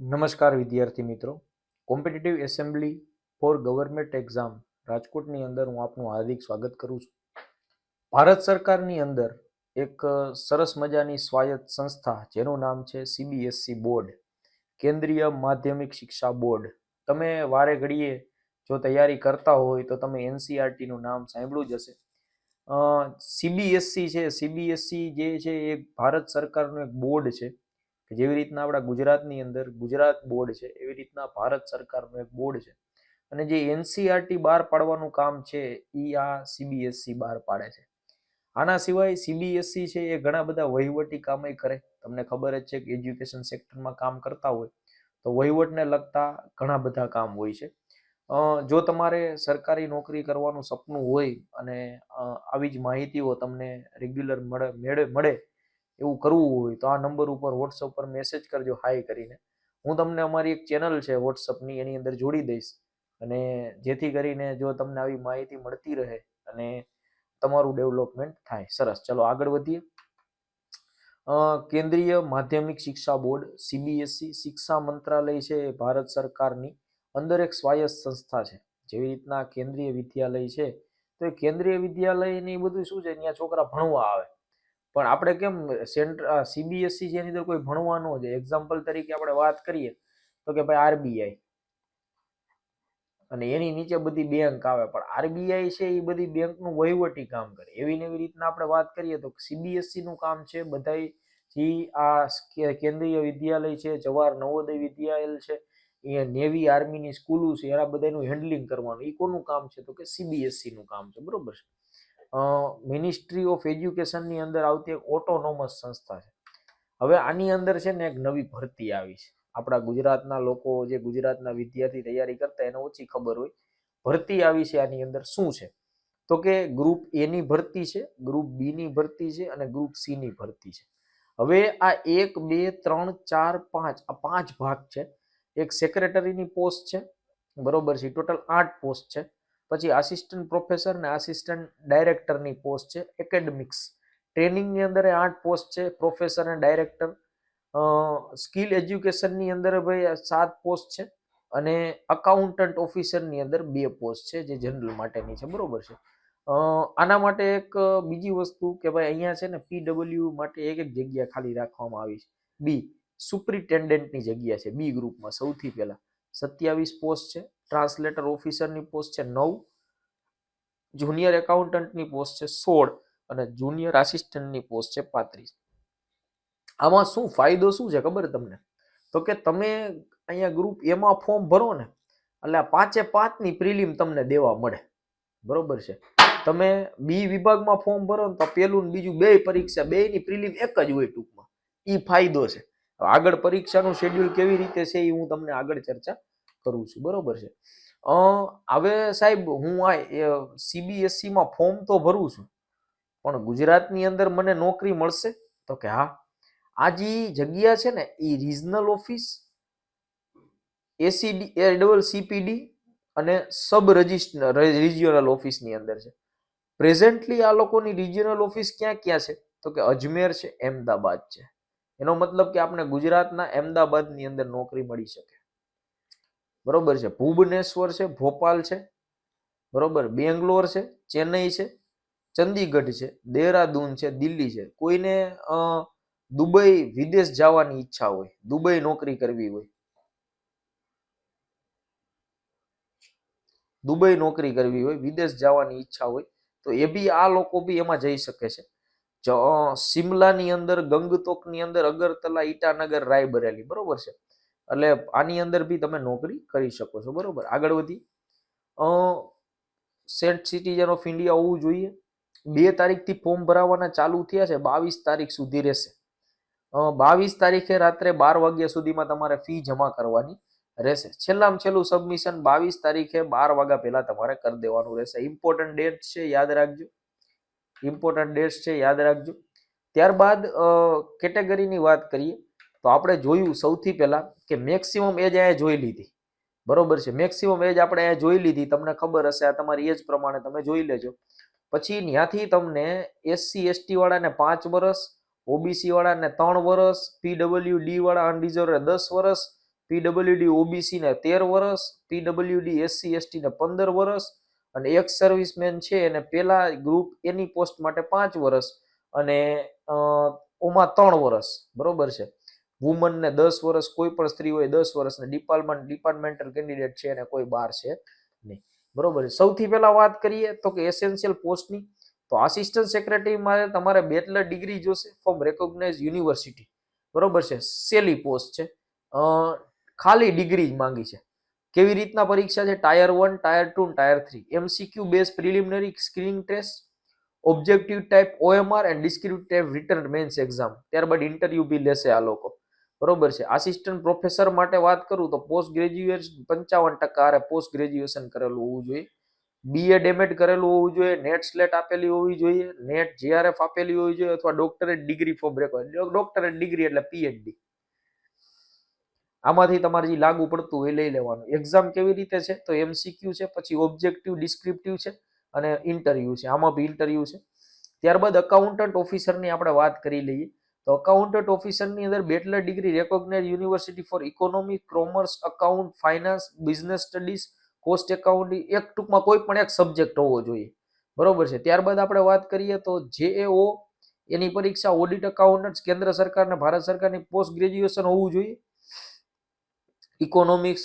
નમસ્કાર વિદ્યાર્થી મિત્રો. Competitive assembly for government exam રાજકોટની અંદર હું આપનું હાર્દિક સ્વાગત કરું છું. ભારત સરકારની અંદર એક સરસ મજાની સ્વાયત્ત સંસ્થા જેનું નામ છે સીબીએસસી બોર્ડ કેન્દ્રીય માધ્યમિક શિક્ષા બોર્ડ. તમે વારે ઘડીએ જો તૈયારી કરતા હોય તો તમે એનસીઆરટીનું નામ સાંભળ્યું જ હશે. સીબીએસસી છે સીબીએસસી જે છે એ ભારત સરકારનું એક બોર્ડ છે. કે જેવી રીતના આપણા ગુજરાતની અંદર ગુજરાત બોર્ડ છે, એવી રીતના ભારત સરકારનું એક બોર્ડ છે. અને જે એનસીઆરટી બહાર પાડવાનું કામ છે એ આ સીબીએસસી બહાર પાડે છે. આના સિવાય સીબીએસસી છે, એ ઘણા બધા વહીવટી કામય કરે. તમને ખબર જ છે કે એજ્યુકેશન સેક્ટરમાં કામ કરતા હોય, તો વહીવટને લગતા ઘણા બધા કામ હોય છે. જો તમારે સરકારી નોકરી કરવાનું સપનું હોય અને આવી જ માહિતીઓ તમને રેગ્યુલર મેળે, મળે એવું કરવું હોય તો આ નંબર ઉપર વોટ્સઅપ પર મેસેજ કરજો હાય કરીને. હું તમને અમારી એક ચેનલ છે વોટ્સઅપની એની અંદર જોડી દઈશ. અને જેથી કરીને જો તમને આવી માહિતી મળતી રહે અને તમારું ડેવલપમેન્ટ થાય. સરસ. ચલો આગળ વધીએ. કેન્દ્રીય માધ્યમિક શિક્ષા બોર્ડ સીબીએસઈ શિક્ષા મંત્રાલય છે ભારત સરકારની અંદર એક સ્વાયત્ત સંસ્થા છે. જેવી રીતના કેન્દ્રીય વિદ્યાલય છે. તો એ કેન્દ્રીય વિદ્યાલય ને એ બધું શું છે? ત્યાં છોકરા ભણવા આવે. પણ આપણે કેમ સેન્ટ્ર સીબીએસસી છે એની અંદર કોઈ ભણવાનો છે એક્ઝામ્પલ તરીકે આપણે વાત કરીએ તો કે ભાઈ આરબીઆઈ અને એની નીચે બધી બેંક આવે, પણ આરબીઆઈ છે એ બધી બેંકનું વહીવટી કામ કરે. એવી ને એવી રીતના આપણે વાત કરીએ તો સીબીએસસી નું કામ છે, બધાય જે આ કેન્દ્રીય વિદ્યાલય છે, જવાહર નવોદય વિદ્યાલય છે એ નેવી આર્મીની સ્કૂલો છે, એના બધાનું હેન્ડલિંગ કરવાનું. એ કોનું કામ છે તો કે સીબીએસસી નું કામ છે. બરોબર છે? મિનિસ્ટ્રી ઓફ એજ્યુકેશનની અંદર આવતી એક ઓટોનોમસ સંસ્થા છે. હવે આની અંદર છે ને એક નવી ભરતી આવી છે. આપણા ગુજરાતના લોકો જે ગુજરાતના વિદ્યાર્થી તૈયારી કરતા એને ઓછી ખબર હોય. ભરતી આવી છે આની અંદર શું છે? તો કે ગ્રુપ એ ની ભરતી છે ગ્રુપ બી ની ભરતી છે અને ગ્રુપ સી ની ભરતી છે. હવે આ એક, બે, ત્રણ, ચાર, પાંચ, આ પાંચ ભાગ છે. એક સેક્રેટરીની પોસ્ટ છે, બરોબર છે ટોટલ આઠ પોસ્ટ છે. પછી આસિસ્ટન્ટ પ્રોફેસર ને આસિસ્ટન્ટ ડાયરેક્ટરની પોસ્ટ છે એકેડમિક્સ ટ્રેનિંગની અંદર આઠ પોસ્ટ છે પ્રોફેસર અને ડાયરેક્ટર સ્કિલ એજ્યુકેશનની અંદર ભાઈ સાત પોસ્ટ છે અને અકાઉન્ટન્ટ ઓફિસરની અંદર બે પોસ્ટ છે જે જનરલ માટેની છે, બરોબર છે? આના માટે એક બીજી વસ્તુ કે ભાઈ અહીંયા છે ને પીડબલ્યુ માટે એક એક જગ્યા ખાલી રાખવામાં આવી છે. બી સુપ્રિન્ટેન્ડન્ટની જગ્યા છે બી ગ્રુપમાં સૌથી પહેલા. સત્યાવીસ પોસ્ટ છે. ટ્રાન્સલેટર ઓફિસરની પોસ્ટ છે નવ. જુનિયર એકાઉન્ટન્ટની પોસ્ટ છે સોળ અને જુનિયર આસિસ્ટન્ટની પોસ્ટ છે પાંત્રીસ. આમાં શું ફાયદો શું છે ખબર તમને? તો કે તમે અહીંયા ગ્રુપ એમાં ફોર્મ ભરો ને, એટલે પાંચે પાંચની પ્રિલિમ તમને દેવા મળે. બરોબર છે? તમે બી વિભાગમાં ફોર્મ ભરો ને તો પેલું ને બીજું બે પરીક્ષા બેની પ્રિલિમ એક જ હોય ટૂંકમાં. એ ફાયદો છે. આગળ પરીક્ષાનું શેડ્યુલ કેવી રીતે છે એ હું તમને આગળ ચર્ચા કરું છું. બરોબર છે? હવે સાહેબ હું આ સીબીએસસીમાં ફોર્મ તો ભરું છું, પણ ગુજરાતની અંદર મને નોકરી મળશે? તો કે હા. આ જે જગ્યા છે ને એ રિજનલ ઓફિસ એસીડી એ ડબલ સીપીડી અને સબ રજિસ્ટર રિજિયોનલ ઓફિસની અંદર છે. પ્રેઝન્ટલી આ લોકોની રિજિયોનલ ઓફિસ ક્યાં ક્યાં છે? તો કે અજમેર છે અમદાવાદ છે. એનો મતલબ કે આપણે ગુજરાતના અમદાવાદની અંદર નોકરી મળી શકે. બરોબર છે? ભુવનેશ્વર છે, ભોપાલ છે, બરોબર? બેંગ્લોર છે, ચેન્નઈ છે, ચંદીગઢ છે, દેહરાદૂન છે, દિલ્હી છે. કોઈને દુબઈ વિદેશ જવાની ઈચ્છા હોય, દુબઈ નોકરી કરવી હોય. દુબઈ નોકરી કરવી હોય, વિદેશ જવાની ઈચ્છા હોય, તો એ બી આ લોકો બી એમાં જઈ શકે છે. અ, અંદર ગંગતોકની અંદર અગરતલા ઈટાનગર રાયબરેલી બરોબર છે? એટલે આની અંદર બી તમે નોકરી કરી શકો છો બરોબર? આગળ વધી. સેન્ટ સિટીઝન ઓફ ઇન્ડિયા હોવું જોઈએ. બે તારીખથી ફોર્મ ભરાવાના ચાલુ થયા છે બાવીસ તારીખ સુધી રહેશે. બાવીસ તારીખે રાત્રે બાર વાગ્યા સુધીમાં તમારે ફી જમા કરવાની રહેશે. છેલ્લામાં છેલ્લું સબમિશન બાવીસ તારીખે બાર વાગ્યા પહેલા તમારે કરી દેવાનું રહેશે. ઇમ્પોર્ટન્ટ ડેટ છે યાદ રાખજો. ઇમ્પોર્ટન્ટ ડેટ્સ છે, યાદ રાખજો. ત્યારબાદ કેટેગરીની વાત કરીએ, તો આપણે જોયું સૌથી પહેલાં કે મેક્સિમમ એજ અહીંયા જોઈ લીધી. બરોબર છે? મેક્સિમમ એજ આપણે અહીંયા જોઈ લીધી. તમને ખબર હશે, આ તમારી એજ પ્રમાણે તમે જોઈ લેજો. પછી ત્યાંથી તમને એસસી એસટી વાળાને પાંચ વર્ષ ઓબીસી વાળાને ત્રણ વર્ષ પીડબ્લ્યુ ડી વાળા અનરિઝર્વ દસ વર્ષ પીડબલ્યુડી ઓબીસીને તેર વર્ષ પીડબલ્યુડી એસસી એસટીને પંદર વર્ષ અને એક સર્વિસમેન છે એને પેલા ગ્રુપ એની પોસ્ટ માટે પાંચ વર્ષ અને ઓમાં ત્રણ વર્ષ બરોબર છે? વુમન ને દસ વર્ષ કોઈ પણ સ્ત્રી હોય દસ વર્ષને ડિપાર્ટમેન્ટ ડિપાર્ટમેન્ટલ કેન્ડિડેટ છે એને કોઈ બાર છે નહીં, બરોબર છે? સૌથી પહેલા વાત કરીએ તો કે એસેન્શિયલ પોસ્ટની તો આસિસ્ટન્ટ સેક્રેટરીમાં તમારે બેચલર ડિગ્રી જોશે ફ્રોમ રેકોગ્નાઇઝ યુનિવર્સિટી બરોબર છે? સેલી પોસ્ટ છે ખાલી ડિગ્રી જ માંગી છે. કેવી રીતના પરીક્ષા છે? Tier one tier two tier three MCQ base preliminary screening test objective type OMR and descriptive type written mains exam ત્યારબાદ ઇન્ટરવ્યુ બી લેશે આ લોકો. બરોબર છે? આસિસ્ટન્ટ પ્રોફેસર માટે વાત કરું તો પોસ્ટ ગ્રેજ્યુએશન પંચાવન ટકા આરે પોસ્ટ ગ્રેજ્યુએશન કરેલું હોવું જોઈએ. બીએડ એમએડ કરેલું હોવું જોઈએ. નેટ સ્લેટ આપેલી હોવી જોઈએ. નેટ જીઆરએફ આપેલી હોવી જોઈએ અથવા doctorate degree for record doctorate degree એટલે પીએચડી આમાંથી તમારે જે લાગુ પડતું એ લઈ લેવાનું. એક્ઝામ કેવી રીતે છે? તો એમસીક્યુ છે, પછી ઓબ્જેક્ટિવ ડિસ્ક્રિપ્ટિવ છે અને ઇન્ટરવ્યુ છે. આમાં બી ઇન્ટરવ્યુ છે. ત્યારબાદ અકાઉન્ટન્ટ ઓફિસરની આપણે વાત કરી લઈએ. તો અકાઉન્ટન્ટ ઓફિસરની અંદર bachelor degree recognise university for economic commerce account finance business studies cost accounting એક ટૂંકમાં કોઈ પણ એક સબ્જેક્ટ હોવો જોઈએ. બરોબર છે? ત્યારબાદ આપણે વાત કરીએ તો જેએઓ એની પરીક્ષા ઓડિટ અકાઉન્ટન્ટ કેન્દ્ર સરકાર ભારત સરકારની પોસ્ટ ગ્રેજ્યુએશન હોવું જોઈએ. Economics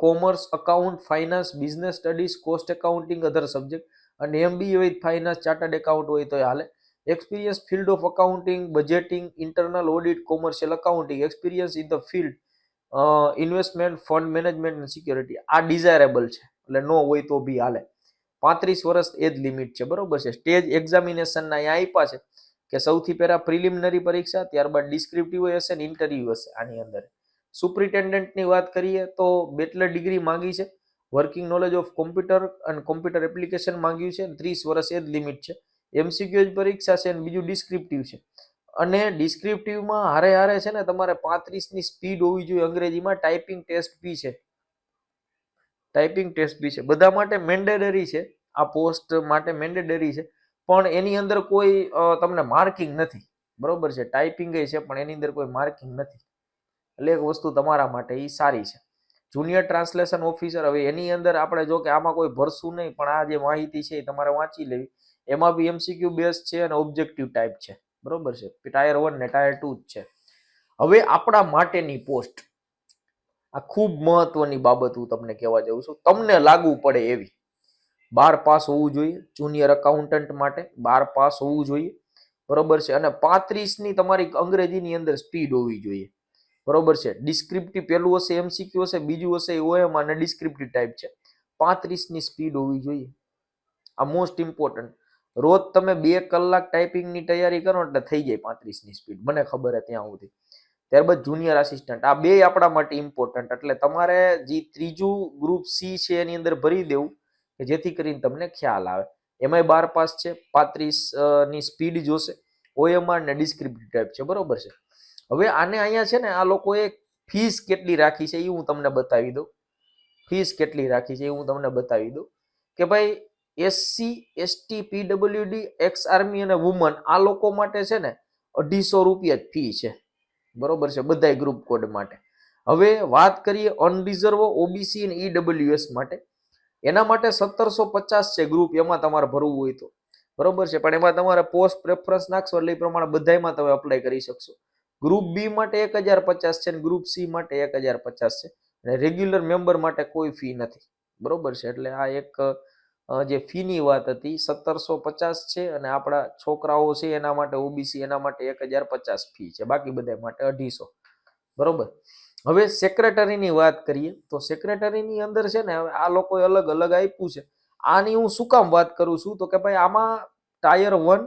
commerce account finance business studies cost accounting other subject અને એમબીએ હોય ફાઇનાન્સ ચાર્ટર્ડ એકાઉન્ટ હોય તો હાલે. Experience field of accounting budgeting internal audit commercial accounting experience in the field investment fund management અને security આ desirable છે. એટલે નો હોય તો બી હાલે. પાંત્રીસ વર્ષ એ જ લિમિટ છે. બરોબર છે? સ્ટેજ એક્ઝામિનેશનના અહીંયા આપ્યા છે કે સૌથી પહેલાં પ્રિલિમિનરી પરીક્ષા, ત્યારબાદ ડિસ્ક્રિપ્ટિવ હશે ને ઇન્ટરવ્યુ હશે આની અંદર. સુપ્રિન્ટેન્ડન્ટની વાત કરીએ તો બેચલર ડિગ્રી માંગી છે. વર્કિંગ નોલેજ ઓફ કોમ્પ્યુટર અને કોમ્પ્યુટર એપ્લિકેશન માંગ્યું છે ત્રીસ વર્ષ એ જ લિમિટ છે. એમસીક્યુ જ પરીક્ષા છે અને બીજું ડિસ્ક્રિપ્ટિવ છે. અને ડિસ્ક્રિપ્ટિવમાં હારે હારે છે ને તમારે પાંત્રીસની સ્પીડ હોવી જોઈએ અંગ્રેજીમાં ટાઈપિંગ ટેસ્ટ બી છે. ટાઈપિંગ ટેસ્ટ બી છે. બધા માટે મેન્ડેટરી છે. આ પોસ્ટ માટે મેન્ડેટરી છે. પણ એની અંદર કોઈ તમને માર્કિંગ નથી. બરોબર છે. ટાઈપિંગ છે, પણ એની અંદર કોઈ માર્કિંગ નથી. એટલે એક વસ્તુ તમારા માટે એ સારી છે. જુનિયર ટ્રાન્સલેશન ઓફિસર હવે એની અંદર આપણે જો કે આમાં કોઈ ભરશું નહીં, પણ આ જે માહિતી છે એ તમારે વાંચી લેવી. એમાં બી એમસીક્યુ બેઝ છે અને ઓબ્જેક્ટિવ ટાઈપ છે. બરોબર છે? ટાયર વન ને ટાયર ટુ જ છે. હવે આપણા માટેની પોસ્ટ આ ખૂબ મહત્વની બાબત હું તમને કહેવા જાઉં છું. તમને લાગુ પડે એવી. બાર પાસ હોવું જોઈએ જુનિયર અકાઉન્ટન્ટ માટે બાર પાસ હોવું જોઈએ. બરોબર છે? અને પાંત્રીસની તમારી અંગ્રેજીની અંદર સ્પીડ હોવી જોઈએ. બરોબર છે? ડિસ્ક્રિપ્ટિવ પહેલું હશે એમસીક્યુ હશે, બીજું હશે ઓએમ અને ડિસ્ક્રિપ્ટિવ ટાઈપ છે. પાંત્રીસની સ્પીડ હોવી જોઈએ. આ મોસ્ટ ઇમ્પોર્ટન્ટ રોજ તમે બે કલાક ટાઈપિંગની તૈયારી કરો એટલે થઈ જાય પાંત્રીસની સ્પીડ મને ખબર છે ત્યાં સુધી. ત્યારબાદ જુનિયર આસિસ્ટન્ટ આ બે આપણા માટે ઇમ્પોર્ટન્ટ એટલે તમારે જે ત્રીજું ગ્રુપ સી છે એની અંદર ભરી દેવું, કે જેથી કરીને તમને ખ્યાલ આવે. એમાંય બાર પાસ છે. પાંત્રીસની સ્પીડ જોશે ઓએમઆર ને ડિસ્ક્રિપ્ટિવ ટાઈપ છે. બરોબર છે? હવે આને અહીંયા છે ને આ લોકોએ ફીસ કેટલી રાખી છે એ હું તમને બતાવી દઉં. ફીસ કેટલી રાખી છે એ હું તમને બતાવી દઉં કે ભાઈ SC ST PWD ex army અને વુમન આ લોકો માટે છે ને અઢીસો રૂપિયા જ ફી છે. બરોબર છે? બધાય ગ્રુપ કોડ માટે. હવે વાત કરીએ અનરિઝર્વ ઓબીસી અને ઈડબ્લ્યુએસ માટે. એના માટે સત્તરસો પચાસ છે ગ્રુપ એમાં તમારે ભરવું હોય તો. બરોબર છે? પણ એમાં તમારે પોસ્ટ પ્રેફરન્સ નાખશો એટલે એ પ્રમાણે બધાયમાં તમે અપ્લાય કરી શકશો. ગ્રુપ બી માટે એક હજાર પચાસ છે અને ગ્રુપ સી માટે એક હજાર પચાસ છે. અને રેગ્યુલર મેમ્બર માટે કોઈ ફી નથી. બરોબર છે? એટલે આ એક જે ફીની વાત હતી, સત્તરસો પચાસ છે અને આપણા છોકરાઓ છે એના માટે ઓબીસી એના માટે એક હજાર પચાસ ફી છે. બાકી બધા માટે અઢીસો. બરોબર? હવે સેક્રેટરીની વાત કરીએ, તો સેક્રેટરીની અંદર છે ને, હવે આ લોકોએ અલગ અલગ આપ્યું છે. આની હું શું કામ વાત કરું છું? તો કે ભાઈ આમાં ટાયર વન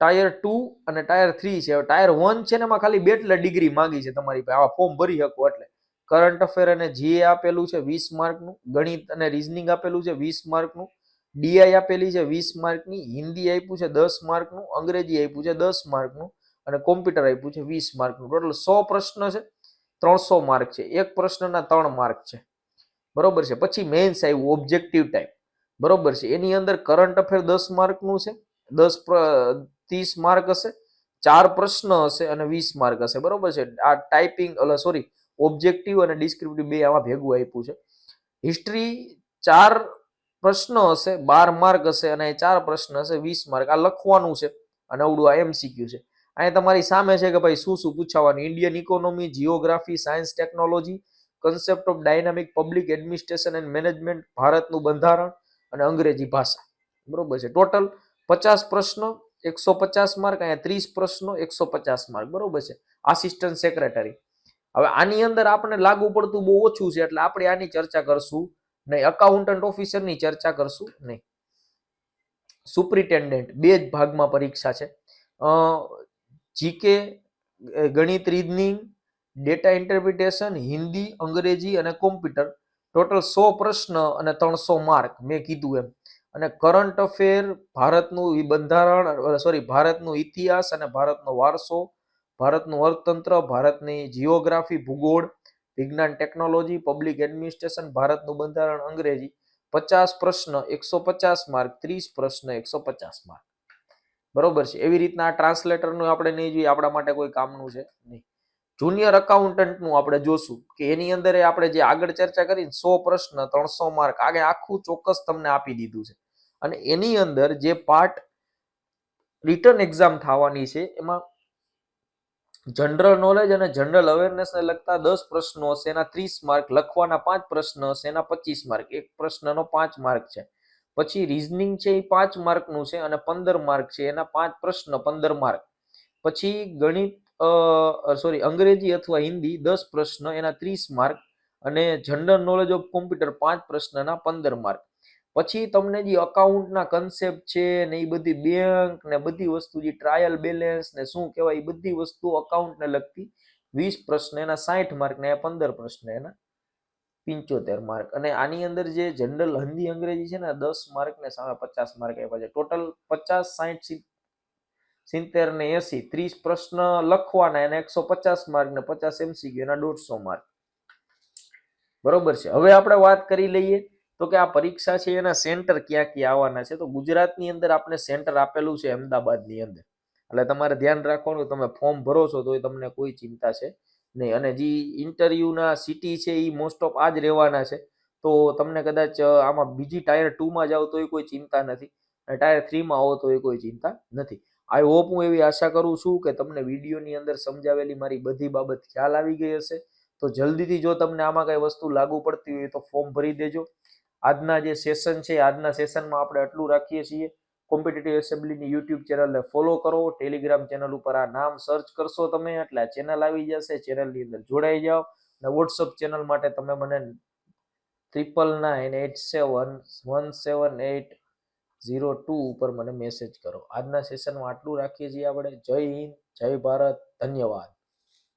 ટાયર ટુ અને ટાયર થ્રી છે. ટાયર વન છે ને એમાં ખાલી બેટલે ડિગ્રી માંગી છે તમારી પાસે. આવા ફોર્મ ભરી શકો એટલે. કરંટ અફેર અને જીએ આપેલું છે વીસ માર્કનું. ગણિત અને રિઝનિંગ આપેલું છે વીસ માર્કનું. ડીઆઈ આપેલી છે વીસ માર્કની. હિન્દી આપ્યું છે દસ માર્કનું. અંગ્રેજી આપ્યું છે દસ માર્કનું. અને કોમ્પ્યુટર આપ્યું છે વીસ માર્કનું. ટોટલ સો પ્રશ્ન છે. ત્રણસો માર્ક છે. એક પ્રશ્નના ત્રણ માર્ક છે. બરોબર છે. પછી મેન્સ આવ્યું ઓબ્જેક્ટિવ ટાઈપ બરોબર છે. એની અંદર કરંટ અફેર દસ માર્કનું છે. દસ ત્રીસ માર્ક હશે, ચાર પ્રશ્ન હશે અને વીસ માર્ક હશે. બરોબર છે? આ ટાઈપિંગ, અલ સોરી ઓબ્જેક્ટિવ અને ડિસ્ક્રિપ્ટિવ બે આમાં ભેગું આપ્યું છે. હિસ્ટ્રી ચાર પ્રશ્ન હશે, બાર માર્ક હશે અને ચાર પ્રશ્ન હશે, વીસ માર્ક. આ લખવાનું છે અને અવડું આ એમસીક્યુ છે. અહીંયા તમારી સામે છે કે ભાઈ શું શું પૂછાવાનું? Indian economy, geography, science, technology, concept of dynamic public administration and management, ભારતનું બંધારણ અને અંગ્રેજી ભાષા. બરોબર છે? ટોટલ પચાસ પ્રશ્નો એકસો પચાસ માર્ક, અહીંયા ત્રીસ પ્રશ્નો, એકસો પચાસ માર્ક. બરોબર છે? આસિસ્ટન્ટ સેક્રેટરી હવે આની અંદર આપણે લાગુ પડતું બહુ ઓછું છે, એટલે આપણે આની ચર્ચા કરશું નહીં. અકાઉન્ટન્ટ ઓફિસરની ચર્ચા કરશું નહીં. સુપ્રિન્ટેન્ડન્ટ બે જ ભાગમાં પરીક્ષા છે. જીકે ગણિત રીઝનિંગ ડેટા ઇન્ટરપ્રિટેશન હિન્દી, અંગ્રેજી અને કોમ્પ્યુટર ટોટલ સો પ્રશ્ન અને ત્રણસો માર્ક મેં કીધું એમ. અને કરંટ અફેર ભારતનું બંધારણ સોરી ભારતનો ઇતિહાસ અને ભારતનો વારસો, ભારતનું અર્થતંત્ર, ભારતની જીઓગ્રાફી ભૂગોળ, વિજ્ઞાન ટેકનોલોજી પબ્લિક એડમિનિસ્ટ્રેશન ભારતનું બંધારણ અંગ્રેજી, પચાસ પ્રશ્ન, એકસો પચાસ માર્ક, ત્રીસ પ્રશ્ન, એકસો પચાસ માર્ક. બરોબર છે? એવી રીતના ટ્રાન્સલેટરનું આપણે નહીં જોઈએ, આપણા માટે કોઈ કામનું છે નહીં. જુનિયર અકાઉન્ટન્ટનું આપણે જોશું કે એની અંદર આપણે જે આગળ ચર્ચા કરી સો પ્રશ્ન, ત્રણસો માર્ક આગળ આખું ચોક્કસ તમને આપી દીધું છે. અને એની અંદર જે પાર્ટ રિટર્ન એક્ઝામ થવાની છે, એમાં જનરલ નોલેજ અને જનરલ અવેરનેસને લગતા દસ પ્રશ્નો હશે, એના ત્રીસ માર્ક, લખવાના પાંચ પ્રશ્ન હશે, એના પચીસ માર્ક, એક પ્રશ્નનો પાંચ માર્ક છે. પછી રીઝનિંગ છે એ પાંચ માર્કનું છે અને પંદર માર્ક છે, એના પાંચ પ્રશ્ન પંદર માર્ક. પછી ગણિત સોરી અંગ્રેજી અથવા હિન્દી દસ પ્રશ્ન, એના ત્રીસ માર્ક અને જનરલ નોલેજ ઓફ કોમ્પ્યુટર પાંચ પ્રશ્નના પંદર માર્ક. પછી તમને જે અકાઉન્ટના કન્સેપ્ટ છે ને એ બધી બેંક ને બધી વસ્તુ, જે ટ્રાયલ બેલેન્સ ને શું કહેવાય એ બધી વસ્તુ અકાઉન્ટને લગતી વીસ પ્રશ્ન, એના સાઠ માર્ક ને પંદર પ્રશ્ન, એના પિંચોતેર માર્ક. અને આની અંદર જે જનરલ હિન્દી અંગ્રેજી છે ને દસ માર્ક ને સામે પચાસ માર્ક આપ્યા છે. ટોટલ પચાસ સાઠ સિત્તેર ને એસી, ત્રીસ પ્રશ્ન લખવાના એના એકસો પચાસ માર્ક ને પચાસ એમસીક્યુ એના દોઢસો માર્ક બરોબર છે. હવે આપણે વાત કરી લઈએ તો કે આ પરીક્ષા છે એના સેન્ટર ક્યાં ક્યાં આવવાના છે. તો ગુજરાતની અંદર આપણે સેન્ટર આપેલું છે અમદાવાદની અંદર. એટલે તમારે ધ્યાન રાખવાનું, તમે ફોર્મ ભરો છો તો તમને કોઈ ચિંતા છે નહીં. અને જે ઇન્ટરવ્યુના સિટી છે એ મોસ્ટ ઓફ આ જ રહેવાના છે. તો તમને કદાચ આમાં બીજી ટાયર ટુમાં જાઓ તો એ કોઈ ચિંતા નથી. અને ટાયર થ્રીમાં આવો તો એ કોઈ ચિંતા નથી. આઈ હોપ હું એવી આશા કરું છું કે તમને વિડીયોની અંદર સમજાવેલી મારી બધી બાબત ખ્યાલ આવી ગઈ હશે. તો જલ્દીથી જો તમને આમાં કઈ વસ્તુ લાગુ પડતી હોય તો ફોર્મ ભરી દેજો. આજના જે સેશન છે, આજના સેશનમાં આપણે આટલું રાખીએ છીએ. કોમ્પિટેટિવ એસેમ્બલીની યુટ્યુબ ચેનલને ફોલો કરો, ટેલિગ્રામ ચેનલ ઉપર આ નામ સર્ચ કરશો તમે, એટલે આ ચેનલ આવી જશે, ચેનલની અંદર જોડાઈ જાઓ. અને વોટ્સઅપ ચેનલ માટે તમે મને triple nine eight seven one seven eight zero two ઉપર મને મેસેજ કરો. આજના સેશનમાં આટલું રાખીએ છીએ આપણે. જય હિન્દ, જય ભારત, ધન્યવાદ.